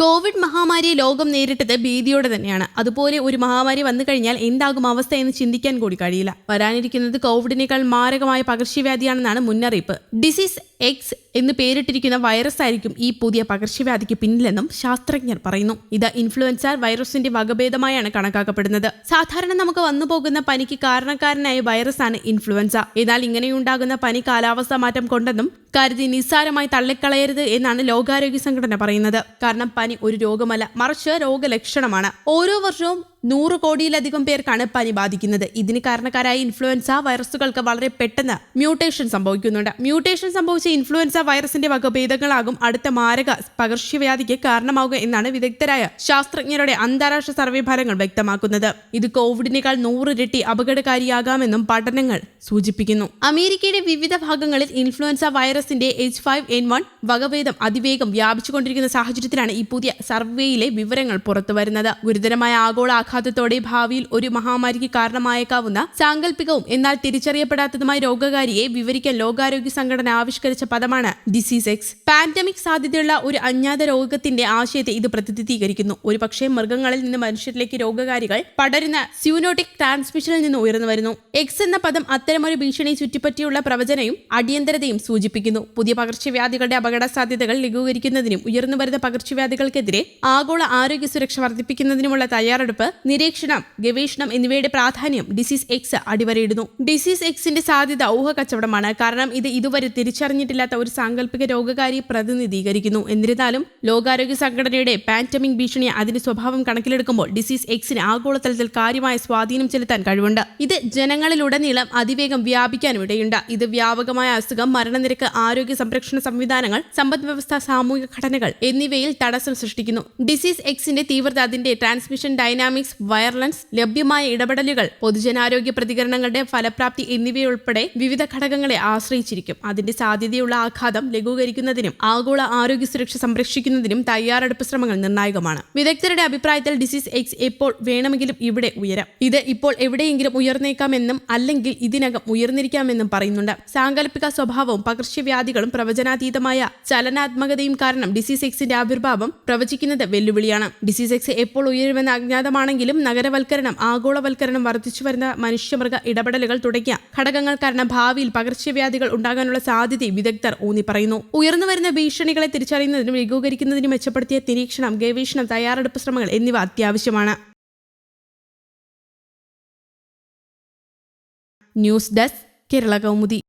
Covid മഹാമാരി ലോകം നേരിട്ടത് ഭീതിയോടെ തന്നെയാണ്. അതുപോലെ ഒരു മഹാമാരി വന്നു കഴിഞ്ഞാൽ എന്താകും അവസ്ഥ എന്ന് ചിന്തിക്കാൻ കൂടി കഴിയില്ല. വരാനിരിക്കുന്നത് കോവിഡിനേക്കാൾ മാരകമായ പകർച്ചവ്യാധിയാണെന്നാണ് മുന്നറിയിപ്പ്. ഡിസീസ് എക്സ് എന്ന് പേരിട്ടിരിക്കുന്ന വൈറസ് ആയിരിക്കും ഈ പുതിയ പകർച്ചവ്യാധിക്ക് പിന്നിലെന്നും ശാസ്ത്രജ്ഞർ പറയുന്നു. ഇത് ഇൻഫ്ലുവൻസ വൈറസിന്റെ വകഭേദമായാണ് കണക്കാക്കപ്പെടുന്നത്. സാധാരണ നമുക്ക് വന്നുപോകുന്ന പനിക്ക് കാരണക്കാരനായ വൈറസാണ് ഇൻഫ്ലുവൻസ. എന്നാൽ ഇങ്ങനെയുണ്ടാകുന്ന പനി കാലാവസ്ഥ മാറ്റം കൊണ്ടെന്നും കരുതി നിസ്സാരമായി തള്ളിക്കളയരുത് എന്നാണ് ലോകാരോഗ്യ സംഘടന പറയുന്നത്. കാരണം പനി ഒരു രോഗമല്ല മറിച്ച് രോഗലക്ഷണമാണ്. ഓരോ വർഷവും നൂറ് കോടിയിലധികം പേർക്കാണ് പനി ബാധിക്കുന്നത്. ഇതിന് കാരണക്കാരായ ഇൻഫ്ലുവൻസ വൈറസുകൾക്ക് വളരെ പെട്ടെന്ന് മ്യൂട്ടേഷൻ സംഭവിക്കുന്നുണ്ട്. മ്യൂട്ടേഷൻ സംഭവിച്ച ഇൻഫ്ലുവൻസ വൈറസിന്റെ വകഭേദങ്ങളാകും അടുത്ത മാരക പകർച്ചവ്യാധിക്ക് കാരണമാവുക എന്നാണ് വിദഗ്ധരായ ശാസ്ത്രജ്ഞരുടെ അന്താരാഷ്ട്ര സർവേ ഫലങ്ങൾ വ്യക്തമാക്കുന്നത്. ഇത് കോവിഡിനേക്കാൾ നൂറിരട്ടി അപകടകാരിയാകാമെന്നും പഠനങ്ങൾ സൂചിപ്പിക്കുന്നു. അമേരിക്കയുടെ വിവിധ ഭാഗങ്ങളിൽ ഇൻഫ്ലുവൻസ വൈറസിന്റെ എച്ച് ഫൈവ് എൻ വൺ വകഭേദം അതിവേഗം വ്യാപിച്ചുകൊണ്ടിരിക്കുന്ന സാഹചര്യത്തിലാണ് ഈ പുതിയ സർവേയിലെ വിവരങ്ങൾ പുറത്തുവരുന്നത്. ഗുരുതരമായ ആഗോള ആഘാതത്തോടെ ഭാവിയിൽ ഒരു മഹാമാരിക്ക് കാരണമായേക്കാവുന്ന സാങ്കല്പികവും എന്നാൽ തിരിച്ചറിയപ്പെടാത്തതുമായ രോഗകാരിയെ വിവരിക്കാൻ ലോകാരോഗ്യ സംഘടന ആവിഷ്കരിച്ച പദമാണ് ഡിസീസ് എക്സ് പാൻഡമിക് സാധ്യതയുള്ള ഒരു അജ്ഞാത രോഗത്തിന്റെ ആശയത്തെ ഇത് പ്രതിനിധീകരിക്കുന്നു. ഒരുപക്ഷെ മൃഗങ്ങളിൽ നിന്ന് മനുഷ്യരിലേക്ക് രോഗകാരികൾ പടരുന്ന സ്യൂനോട്ടിക് ട്രാൻസ്മിഷനിൽ നിന്ന് ഉയർന്നു വരുന്നു. എക്സ് എന്ന പദം അത്തരമൊരു ഭീഷണി ചുറ്റിപ്പറ്റിയുള്ള പ്രവചനയും അടിയന്തരതയും സൂചിപ്പിക്കുന്നു. പുതിയ പകർച്ചവ്യാധികളുടെ അപകട സാധ്യതകൾ ലഘൂകരിക്കുന്നതിനും ഉയർന്നുവരുന്ന പകർച്ചവ്യാധികൾക്കെതിരെ ആഗോള ആരോഗ്യ സുരക്ഷ വർദ്ധിപ്പിക്കുന്നതിനുമുള്ള തയ്യാറെടുപ്പ് നിരീക്ഷണം ഗവേഷണം എന്നിവയുടെ പ്രാധാന്യം ഡിസീസ് എക്സ് അടിവരയിടുന്നു. ഡിസീസ് എക്സിന്റെ സാധ്യത ഊഹക്കച്ചവടമാണ്. കാരണം ഇത് ഇതുവരെ തിരിച്ചറിഞ്ഞിട്ടില്ലാത്ത ഒരു സാങ്കല്പിക രോഗകാരിയെ പ്രതിനിധീകരിക്കുന്നു. എന്നിരുന്നാലും ലോകാരോഗ്യ സംഘടനയുടെ പാൻഡമിക് ഭീഷണി അതിന്റെ സ്വഭാവം കണക്കിലെടുക്കുമ്പോൾ ഡിസീസ് എക്സിന് ആഗോളതലത്തിൽ കാര്യമായ സ്വാധീനം ചെലുത്താൻ കഴിവുണ്ട്. ഇത് ജനങ്ങളിലുടനീളം അതിവേഗം വ്യാപിക്കാനും ഇടയുണ്ട്. ഇത് വ്യാപകമായ അസുഖം മരണനിരക്ക് ആരോഗ്യ സംരക്ഷണ സംവിധാനങ്ങൾ സമ്പദ് വ്യവസ്ഥ സാമൂഹിക ഘടനകൾ എന്നിവയിൽ തടസ്സം സൃഷ്ടിക്കുന്നു. ഡിസീസ് എക്സിന്റെ തീവ്രത അതിന്റെ ട്രാൻസ്മിഷൻ ഡൈനാമിക്സ് വയർലൻസ് ലഭ്യമായ ഇടപെടലുകൾ പൊതുജനാരോഗ്യ പ്രതികരണങ്ങളുടെ ഫലപ്രാപ്തി എന്നിവയുൾപ്പെടെ വിവിധ ഘടകങ്ങളെ ആശ്രയിച്ചിരിക്കും. അതിന്റെ സാധ്യതയുള്ള ആഘാതം ലഘൂകരിക്കുന്നതിനും ആഗോള ആരോഗ്യ സുരക്ഷ സംരക്ഷിക്കുന്നതിനും തയ്യാറെടുപ്പ് ശ്രമങ്ങൾ നിർണായകമാണ്. വിദഗ്ധരുടെ അഭിപ്രായത്തിൽ ഡിസീസ് എക്സ് എപ്പോൾ വേണമെങ്കിലും ഇവിടെ ഉയരാം. ഇത് ഇപ്പോൾ എവിടെയെങ്കിലും ഉയർന്നേക്കാമെന്നും അല്ലെങ്കിൽ ഇതിനകം ഉയർന്നിരിക്കാമെന്നും പറയുന്നുണ്ട്. സാങ്കല്പിക സ്വഭാവവും പകർച്ചവ്യാധികളും പ്രവചനാതീതമായ ചലനാത്മകതയും കാരണം ഡിസീസ് എക്സിന്റെ ആവിർഭാവം പ്രവചിക്കുന്നത് വെല്ലുവിളിയാണ്. ഡിസീസ് എക്സ് എപ്പോൾ ഉയരുമെന്ന് അജ്ഞാതമാണെങ്കിലും നഗരവൽക്കരണം ആഗോളവൽക്കരണം വർദ്ധിച്ചു വരുന്ന മനുഷ്യമൃഗ ഇടപെടലുകൾ തുടങ്ങിയ ഘടകങ്ങൾ കാരണം ഭാവിയിൽ പകർച്ചവ്യാധികൾ ഉണ്ടാകാനുള്ള സാധ്യത വിദഗ്ധർ ഊന്നി പറയുന്നു ഉയർന്നു വരുന്ന ഭീഷണികളെ തിരിച്ചറിയുന്നതിനും ലഘൂകരിക്കുന്നതിനും മെച്ചപ്പെടുത്തിയ നിരീക്ഷണം ഗവേഷണം തയ്യാറെടുപ്പ് ശ്രമങ്ങൾ എന്നിവ അത്യാവശ്യമാണ്. News desk Kerala Kaumudi.